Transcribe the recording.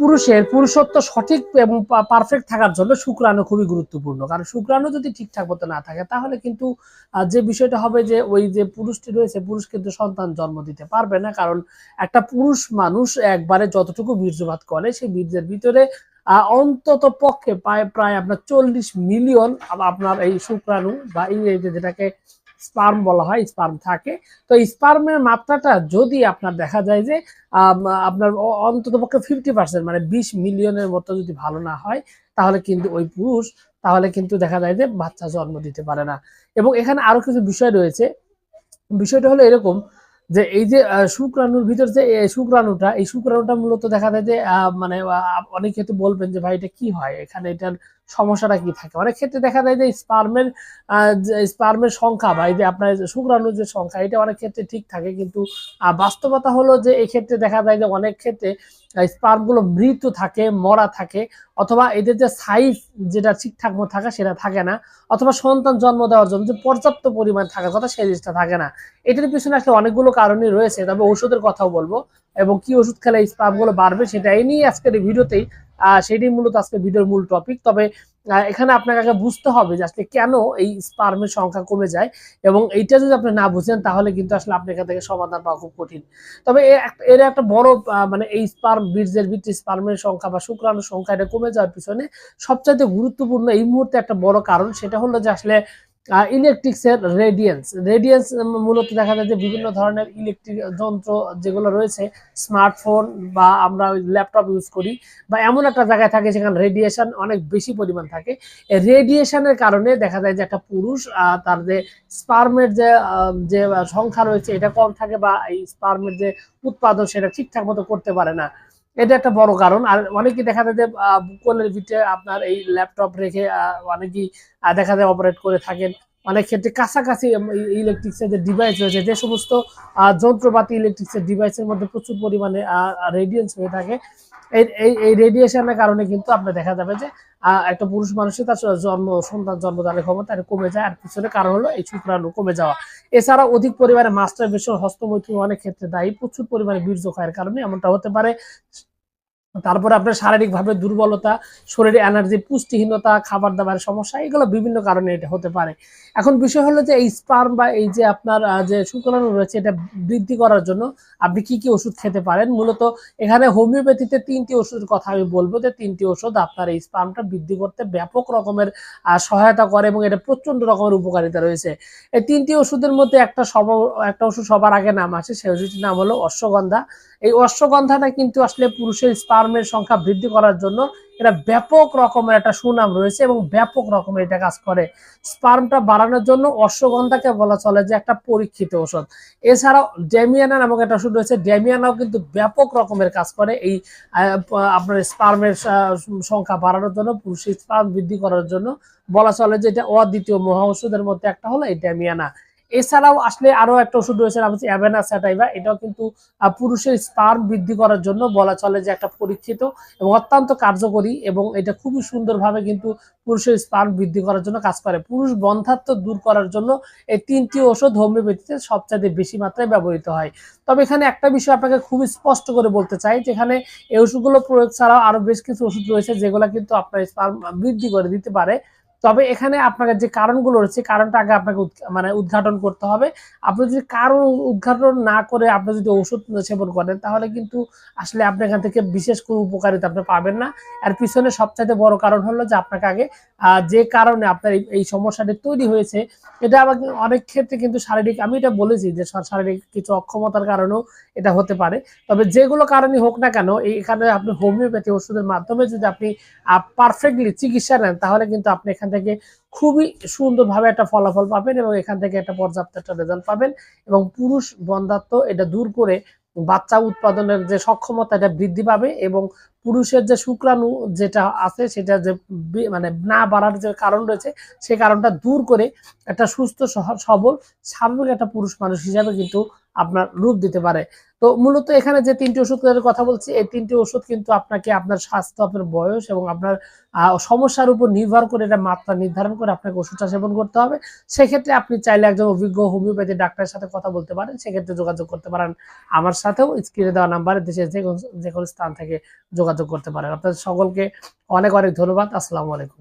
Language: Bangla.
পুরুষের পুরুষত্ব সঠিক এবং পারফেক্ট থাকার জন্য শুক্রাণু খুবই গুরুত্বপূর্ণ। কারণ শুক্রাণু যদি ঠিকঠাক মতো না থাকে, তাহলে কিন্তু যে বিষয়টা হবে যে ওই যে পুরুষটি রয়েছে, পুরুষ কিন্তু সন্তান জন্ম দিতে পারবে না। কারণ একটা পুরুষ মানুষ একবারে যতটুকু বীর্যপাত করে সেই বীর্যের ভিতরে অন্তত পক্ষে প্রায় প্রায় আপনার চল্লিশ মিলিয়ন আপনার এই শুক্রাণু বা ইংরেজিতে যেটাকে স্পার্ম বলা হয়, স্পার্ম থাকে। তো স্পার্মের মাত্রাটা যদি আপনার দেখা যায় যে আপনার অন্তত পক্ষে ফিফটি পার্সেন্ট মানে বিশ মিলিয়নের মতো যদি ভালো না হয়, তাহলে কিন্তু ওই পুরুষ, তাহলে কিন্তু দেখা যায় যে বাচ্চা জন্ম দিতে পারে না। এবং এখানে আরও কিছু বিষয় রয়েছে। বিষয়টা হলো এরকম যে এই যে শুক্রাণুর ভিতর যে শুক্রাণুটা, এই শুক্রাণুটা মূলত দেখা যায় যে মানে অনেক ক্ষেত্রে বলবেন যে, ভাই, এটা কি হয়? এখানে এটার সমস্যাটা কি থাকে? অনেক ক্ষেত্রে দেখা যায় যে স্পার্মের স্পার্মের সংখ্যা বা এই যে আপনার শুক্রাণুর যে সংখ্যা, এটা অনেক ক্ষেত্রে ঠিক থাকে কিন্তু বাস্তবতা হলো যে এই ক্ষেত্রে দেখা যায় যে অনেক ক্ষেত্রে স্পার্মগুলো মৃত থাকে, মরা থাকে, অথবা এদের যে সাইজ যেটা ঠিকঠাক মতো থাকে সেটা থাকে না, অথবা সন্তান জন্ম দেওয়ার জন্য যে পর্যাপ্ত পরিমাণ থাকার কথা সেই জিনিসটা থাকে না। এটার পিছনে আসলে অনেকগুলো কারণই রয়েছে, তবে ওষুধের কথাও বলব, এবং কি ওষুধ খেলে স্পার্মগুলো বাড়বে সেটা এই নিয়ে আজকের ভিডিওতেই সেটি মূলত আজকে ভিডিওর মূল টপিক তবে এখানে আপনাকে আগে বুঝতে হবে যে আসলে কেন এই স্পার্মের সংখ্যা কমে যায় এবং এইটা যদি আপনি না বুঝেন, তাহলে কিন্তু আসলে আপনি এখান থেকে সমাধান পাওয়া খুব কঠিন। তবে এর একটা বড় মানে এই স্পার্ম বীর্যের ভিত্তি স্পার্মের সংখ্যা বা শুক্রাণুর সংখ্যা এটা কমে যাওয়ার পিছনে সবচাইতে গুরুত্বপূর্ণ এই মুহূর্তে একটা বড় কারণ, সেটা হলো যে আসলে ইলেকট্রিক্স এর রেডিয়েন্স রেডিয়েন্স মূলত দেখা যায় যে বিভিন্ন ধরনের ইলেকট্রিক যন্ত্র যেগুলো রয়েছে স্মার্টফোন বা আমরা ল্যাপটপ ইউজ করি বা এমন একটা জায়গায় থাকে যেখানে রেডিয়েশন অনেক বেশি পরিমাণ থাকে। রেডিয়েশনের কারণে দেখা যায় যে একটা পুরুষ তার যে স্পার্মের যে যে সংখ্যা রয়েছে, এটা কম থাকে বা এই স্পার্মের যে উৎপাদন সেটা ঠিকঠাক মতো করতে পারে না। এটা একটা বড় কারণ। আর অনেকেই দেখা যায় যে বুকের ভিতরে আপনার এই ল্যাপটপ রেখে অনেকেই দেখা যায় অপারেট করে থাকেন। অনেক ক্ষেত্রে কাছাকাছি ইলেকট্রিক্সের যে ডিভাইস রয়েছে, যে সমস্ত যন্ত্রপাতি ইলেকট্রিক্সের ডিভাইসের মধ্যে প্রচুর পরিমাণে রেডিয়েন্স হয়ে থাকে। এই এই রেডিয়েশনের কারণে কিন্তু আপনার দেখা যাবে যে একটা পুরুষ মানুষের তার জন্ম, সন্তান জন্মদানের ক্ষমতা কমে যায়, আর পিছনে কারণ হলো এই শুক্রাণু কমে যাওয়া। এছাড়া অধিক পরিমাণে মাস্টার বেশন হস্তমৈথুন অনেক ক্ষেত্রে দায়ী, প্রচুর পরিমাণে বীর্য ক্ষয়ের কারণে এমনটা হতে পারে। তারপরে আপনার শারীরিকভাবে দুর্বলতা, শরীরে এনার্জি পুষ্টিহীনতা খাবার দাবারের সমস্যা, এগুলো বিভিন্ন কারণে এটা হতে পারে। এখন বিষয় হলো যে এই স্পার্ম বা এই যে আপনার যে শুক্রাণু রয়েছে, এটা বৃদ্ধি করার জন্য আপনি কি কি ওষুধ খেতে পারেন? মূলত এখানে হোমিওপ্যাথিতে তিনটি ওষুধের কথা আমি বলব যে তিনটি ওষুধ আপনার এই স্পার্মটা বৃদ্ধি করতে ব্যাপক রকমের সহায়তা করে এবং এটা প্রচণ্ড রকমের উপকারিতা রয়েছে। এই তিনটি ওষুধের মধ্যে একটা সব, একটা ওষুধ সবার আগে নাম আসে, সেই ওষুধটির নাম হলো অশ্বগন্ধা। এই অশ্বগন্ধাটা কিন্তু আসলে পুরুষের স্পার্মের সংখ্যা বৃদ্ধি করার জন্য এটা ব্যাপক রকমের একটা সুনাম রয়েছে এবং ব্যাপক রকমের এটা কাজ করে। স্পার্মটা বাড়ানোর জন্য অশ্বগন্ধাকে বলা চলে যে একটা পরীক্ষিত ওষুধ এছাড়াও ড্যামিয়ানা নামক একটা ওষুধ রয়েছে ড্যামিয়ানাও কিন্তু ব্যাপক রকমের কাজ করে এই আপনার স্পার্মের সংখ্যা বাড়ানোর জন্য, পুরুষের স্পার্ম বৃদ্ধি করার জন্য। বলা চলে যে এটা অদ্বিতীয় মহা ওষুধের মধ্যে একটা হলো এই ডেমিয়ানা। এছাড়াও আসলে আরও একটা ওষুধ রয়েছে, নাম হচ্ছে অ্যাভেনা স্যাটাইভা এটাও কিন্তু পুরুষের স্পার্ম বৃদ্ধি করার জন্য বলা চলে যে একটা পরীক্ষিত এবং অত্যন্ত কার্যকরী এবং এটা খুবই সুন্দরভাবে কিন্তু পুরুষের স্পার্ম বৃদ্ধি করার জন্য কাজ করে। পুরুষ বন্ধাত্ব দূর করার জন্য এই তিনটি ওষুধ হোমিওপ্যাথিতে সবচাইতে বেশি মাত্রায় ব্যবহৃত হয়। তবে এখানে একটা বিষয় আপনাকে খুবই স্পষ্ট করে বলতে চাই, যেখানে এই ওষুধগুলো প্রয়োগ ছাড়াও আরও বেশ কিছু ওষুধ রয়েছে যেগুলো কিন্তু আপনার স্পার্ম বৃদ্ধি করে দিতে পারে। তবে এখানে আপনাকে যে কারণগুলো রয়েছে কারণটা আগে আপনাকে মানে উদ্ঘাটন করতে হবে। আপনি যদি কারণ উদ্ঘাটন না করে আপনি যদি ওষুধ সেবন করেন, তাহলে কিন্তু আসলে আপনি এখান থেকে বিশেষ কোনো উপকারিতা আপনি পাবেন না। আর পিছনে সবচাইতে বড় কারণ হলো যে আপনাকে আগে যে কারণে আপনার এই- সমস্যাটি তৈরি হয়েছে, এটা আবার অনেক ক্ষেত্রে কিন্তু শারীরিক, আমি এটা বলেছি যে শারীরিক কিছু অক্ষমতার কারণেও এটা হতে পারে। তবে যেগুলো কারণে হোক না কেন এখানে আপনি হোমিওপ্যাথি ওষুধের মাধ্যমে যদি আপনি পারফেক্টলি চিকিৎসা নেন, তাহলে কিন্তু আপনি এখান থেকে খুবই সুন্দরভাবে একটা ফলাফল পাবেন এবং এখান থেকে একটা পর্যাপ্ত একটা রেজাল্ট পাবেন এবং পুরুষ বন্ধাত্ব এটা দূর করে বাচ্চা উৎপাদনের যে সক্ষমতা এটা বৃদ্ধি পাবে এবং পুরুষের যে শুক্রাণু যেটা আছে সেটা যে মানে না বাড়ার যে কারণ রয়েছে সেই কারণটা দূর করে একটা সুস্থ সবল স্বাভাবিক একটা পুরুষ মানুষ হিসাবে কিন্তু আপনার রূপ দিতে পারে। তো মূলত এখানে যে তিনটি ওষুধের কথা বলছি, এই তিনটি ওষুধ কিন্তু আপনাকে আপনার স্বাস্থ্য, আপনার বয়স এবং আপনার সমস্যার উপর নির্ভর করে এটা মাত্রা নির্ধারণ করে আপনাকে ওষুধটা সেবন করতে হবে। সেক্ষেত্রে আপনি চাইলে একজন অভিজ্ঞ হোমিওপ্যাথি ডাক্তারের সাথে কথা বলতে পারেন। সেক্ষেত্রে যোগাযোগ করতে পারেন আমার সাথেও। স্ক্রিনে দেওয়া নাম্বারে দেশের যে কোনো যে কোনো স্থান থেকে যোগাযোগ করতে পারেন। আপনাদের সকলকে অনেক অনেক ধন্যবাদ। আসসালামু আলাইকুম।